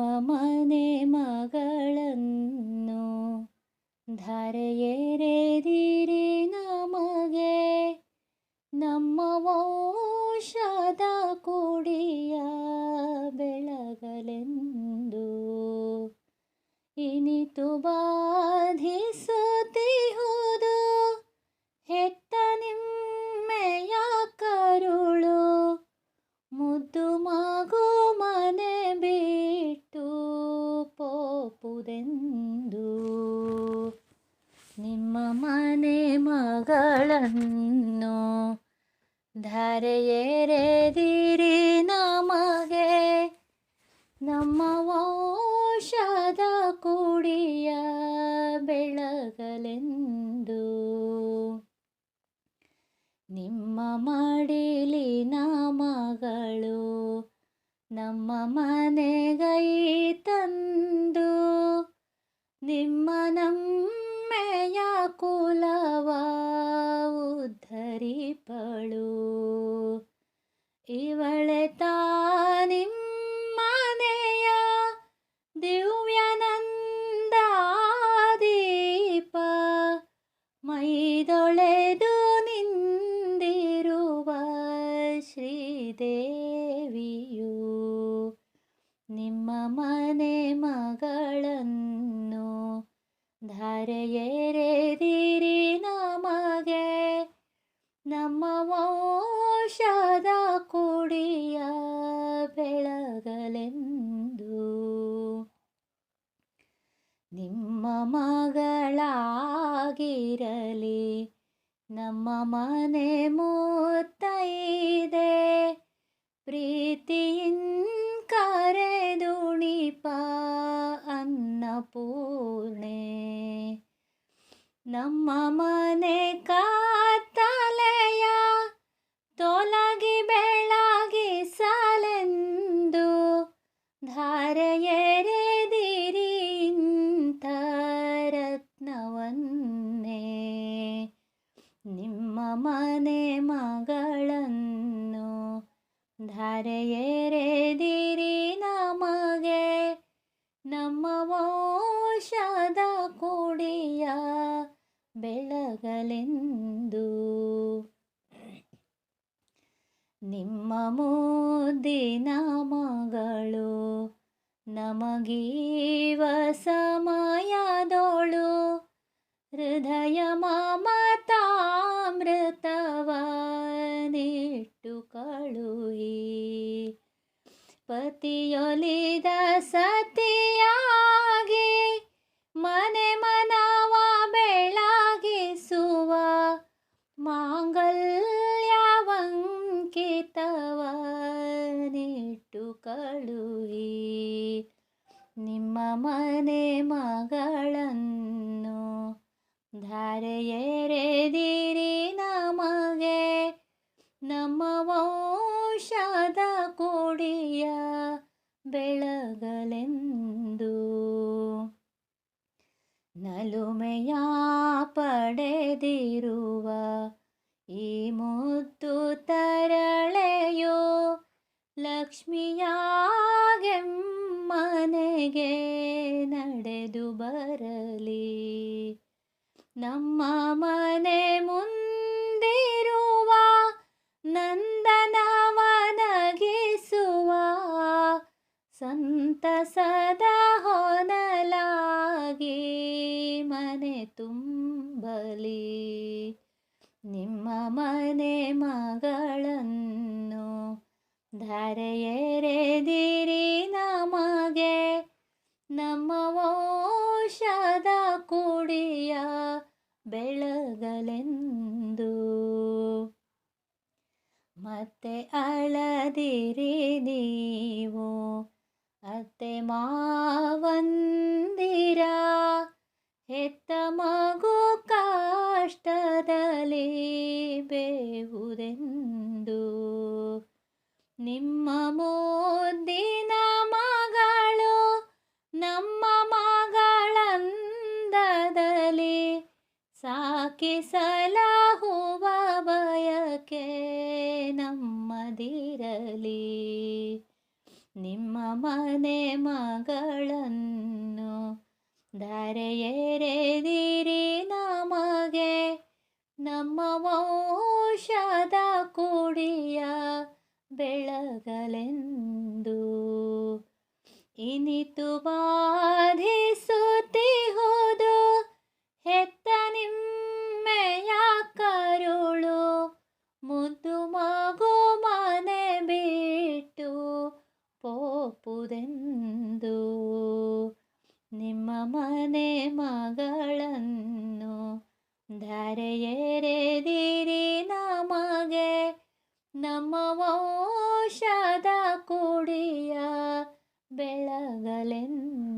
ಮನೆ ಮಗಳನ್ನು ಧಾರೆಯೇರೆದಿರಿ ನಮಗೆ. ನಮ್ಮ ವಂಶದ ಕುಡಿಯ ಬೆಳಗಲೆಂದು ಇನಿತು ಬಾಧಿಸುತ್ತಿಹುದು ಮಗಳನ್ನು ಧರೆಯೇರೆದಿರಿ ನಮಗೆ. ನಮ್ಮ ವಂಶದ ಕುಡಿಯ ಬೆಳಗಲೆಂದು. ನಿಮ್ಮ ಮಡಿಲಿನ ಮಗಳು ನಮ್ಮ ಮನೆಗೈ ತಂದು ನಿಮ್ಮ ನಮ್ಮೆಯ रे ನಮ್ಮ ವಂಶದ ಕುಡಿಯ ಬೆಳಗಲೆಂದು. ನಿಮ್ಮ ಮಗಳಾಗಿರಲಿ, ನಮ್ಮ ಮನೆ ಮುತ್ತೈದೆ. ಪ್ರೀತಿಯಿನ್ ಕರೆದುಣಿಪ ಅನ್ನಪೂರ್ಣೆ. ನಮ್ಮ ಮನೆ ಕತ್ತಲೆಯ ಧಾರೆಯೆರೆದಿರಿ ಇಂಥ ರತ್ನವನ್ನೇ. ನಿಮ್ಮ ಮನೆ ಮಗಳನ್ನು ಧಾರೆಯೆರೆದಿರಿ ನಮಗೆ. ನಮ್ಮ ವಂಶದ ಕುಡಿಯ ಬೆಳಗಲೆಂದು ನಿಮ್ಮ ಮುದ್ದಿನ ಮಗಳು ನಮಗೀವ ಸಮಯದೋಳು ಹೃದಯ ಮಮತಾಮೃತವನಿಟ್ಟು ಕಳುಹಿ. ಪತಿಯೊಲಿದ ಸತಿಯಾಗಿ ಮನೆ ಮನವ ಬೆಳಗಿಸುವ ಮಾಂಗಲ್ಯವಂಕಿತವನಿಟ್ಟು ಧಾರೆಯೆರೆದಿರಿ ನಮಗೆ, ನಮ್ಮ ವಂಶದ ಕೊಡಿಯ ಬೆಳಗಲೆಂದು. ನಲುಮೆಯ ಪಡೆದಿರುವ ಈ ಮುದ್ದು ತರಳೆಯೋ ಲಕ್ಷ್ಮಿಯಾಗೆಮ್ಮನೆಗೆ ನಡೆದು ಬರಲಿ. ನಮ್ಮ ಸಂತಸದ ಹೊನಲಾಗಿ ಮನೆ ತುಂಬಲಿ. ನಿಮ್ಮ ಮನೆ ಮಗಳನ್ನು ಧರೆಯೆರೆದಿರಿ ನಮಗೆ. ನಮ್ಮ ವಂಶದ ಕುಡಿಯ ಬೆಳಗಲೆಂದು. ಮತ್ತೆ ಅಳದಿರಿ ನೀವು ಅತ್ತೆ ಮಾವಂದಿರ ಹೆತ್ತ ಮಗು ಕಾಷ್ಟದಲ್ಲಿ ಬೇವುದೆಂದು. ನಿಮ್ಮ ಮುದ್ದಿನ ಮಗಳು ನಮ್ಮ ಮಗಳಂದದಲ್ಲಿ ಸಾಕಿಸಲಹುವ ಬಯಕೆ ಮನೆ ಮಗಳನ್ನು ದರೆಯೇರೆದಿರಿ ನಮಗೆ. ನಮ್ಮ ವಂಶದ ಕುಡಿಯ ಬೆಳಗಲೆಂದು ಇನಿತು ಬಾಧಿಸುತ್ತಿಹುದು. ಹೆತ್ತ ಪೋಪುದೆಂದು ನಿಮ್ಮ ಮನೆ ಮಗಳನ್ನು ಧರೆಯೇರೆದಿರಿ ನಮಗೆ. ನಮ್ಮ ವಂಶದ ಕುಡಿಯ ಬೆಳಗಲೆಂದು